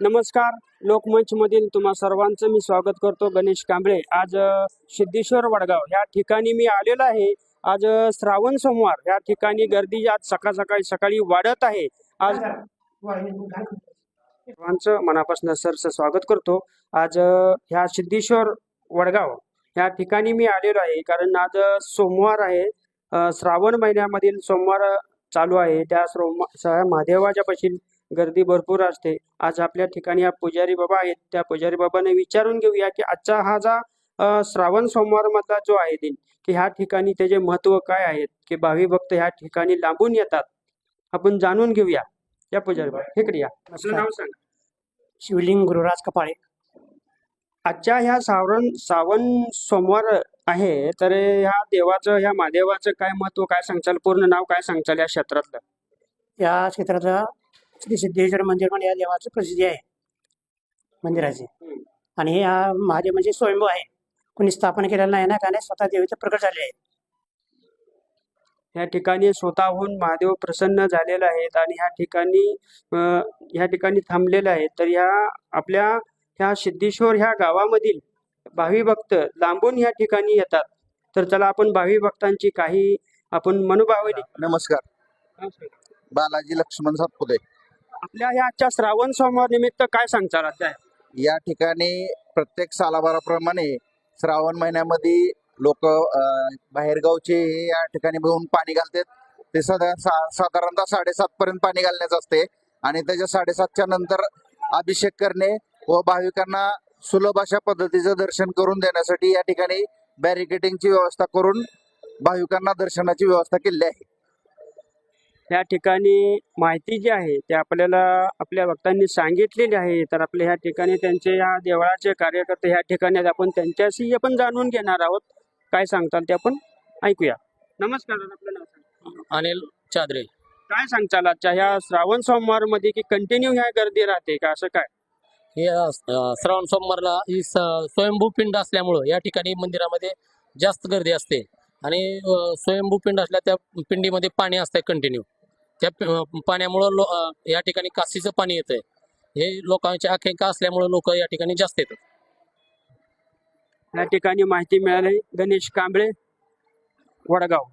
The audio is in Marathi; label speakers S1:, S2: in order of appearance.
S1: नमस्कार लोकमंच मधील तुम्हा सर्वांचं मी स्वागत करतो गणेश कांबळे. आज सिद्धेश्वर वडगाव या ठिकाणी मी आलेलो आहे. आज श्रावण सोमवार या ठिकाणी गर्दी आज सकाळ सकाळी सकाळी वाढत आहे. आज सर्वांचं मनापासून सरचं स्वागत करतो. आज ह्या सिद्धेश्वर वडगाव या ठिकाणी मी आलेलो आहे. कारण आज सोमवार आहे. श्रावण महिन्यामधील सोमवार चालू आहे. त्या सोम महादेवाच्या पाशी गर्दी भरपूर असते. आज आपल्या ठिकाणी या पुजारी बाबा आहेत. त्या पुजारी बाबाने विचारून घेऊया की आजचा हा जा श्रावण सोमवार मधला जो आहे दिन की ह्या ठिकाणी त्याचे महत्त्व काय आहेत की भावी भक्त ह्या ठिकाणी लांबून येतात. आपण जाणून घेऊया. या पुजारी बाबा इकडे या आपलं नाव सांगा.
S2: शिवलिंग गुरुराज कपाळे.
S1: आजच्या ह्या श्रावण श्रावण सोमवार आहे तर ह्या देवाचं ह्या महादेवाचं काय महत्त्व काय सांगचाल? पूर्ण नाव काय सांगचाल या क्षेत्रातलं?
S2: या क्षेत्राचा श्री सिद्धेश्वर मंदिर म्हणून या देवाची प्रसिद्धी आहे मंदिराची. आणि हे महादेव म्हणजे स्वयंभू आहे. कोणी स्थापन केलेलं नाही ना का नाही स्वतः देवीचे प्रकट झाले आहे.
S1: या ठिकाणी स्वतःहून महादेव प्रसन्न झालेले आहेत आणि ह्या ठिकाणी ह्या ठिकाणी थांबलेले आहेत तर ह्या आपल्या ह्या सिद्धेश्वर ह्या गावामधील भावी भक्त लांबून ह्या ठिकाणी येतात. तर चला आपण भावी भक्तांची काही आपण मनोभावनी
S3: नमस्कार. बालाजी लक्ष्मण सातपुते.
S1: आपल्या ह्या आजच्या श्रावण सोमवार निमित्त काय सांगचाल आता?
S3: या ठिकाणी प्रत्येक सालाबाराप्रमाणे श्रावण महिन्यामध्ये लोक बाहेरगावचे हे या ठिकाणी येऊन पाणी घालतात. ते सदा सा- साधारणतः साडेसात पर्यंत पाणी घालण्याचं असते. आणि त्याच्या साडेसातच्या नंतर अभिषेक करणे व भाविकांना सुलभ अशा पद्धतीचं दर्शन करून देण्यासाठी या ठिकाणी बॅरिकेटिंगची व्यवस्था करून भाविकांना दर्शनाची व्यवस्था केली आहे.
S1: या ठिकाणी माहिती जी आहे ते आपल्याला आपल्या भक्तांनी सांगितलेली आहे. तर आपल्या ह्या ठिकाणी त्यांचे या देवळाचे कार्यकर्ते ह्या ठिकाणी. आपण त्यांच्याशी आपण जाणून घेणार आहोत. काय सांगताल ते आपण ऐकूया. नमस्कार आपलं नाव.
S4: अनिल चादरे.
S1: काय सांगताल आजच्या ह्या श्रावण सोमवारमध्ये की कंटिन्यू ह्या गर्दी राहते का? असं काय?
S4: हे श्रावण सोमवारला ही स- स्वयंभू पिंड असल्यामुळं या ठिकाणी मंदिरामध्ये जास्त गर्दी असते. आणि स्वयंभूपिंड स्वयंभू पिंड असल्या त्या पिंडीमध्ये पाणी असतंय कंटिन्यू त्या पाण्यामुळं लो या ठिकाणी काशीचं पाणी येतंय. हे लोकांची आख्यायिका असल्यामुळं लोक या ठिकाणी जास्त येतात.
S1: या ठिकाणी माहिती मिळाली. गणेश कांबळे वडगाव.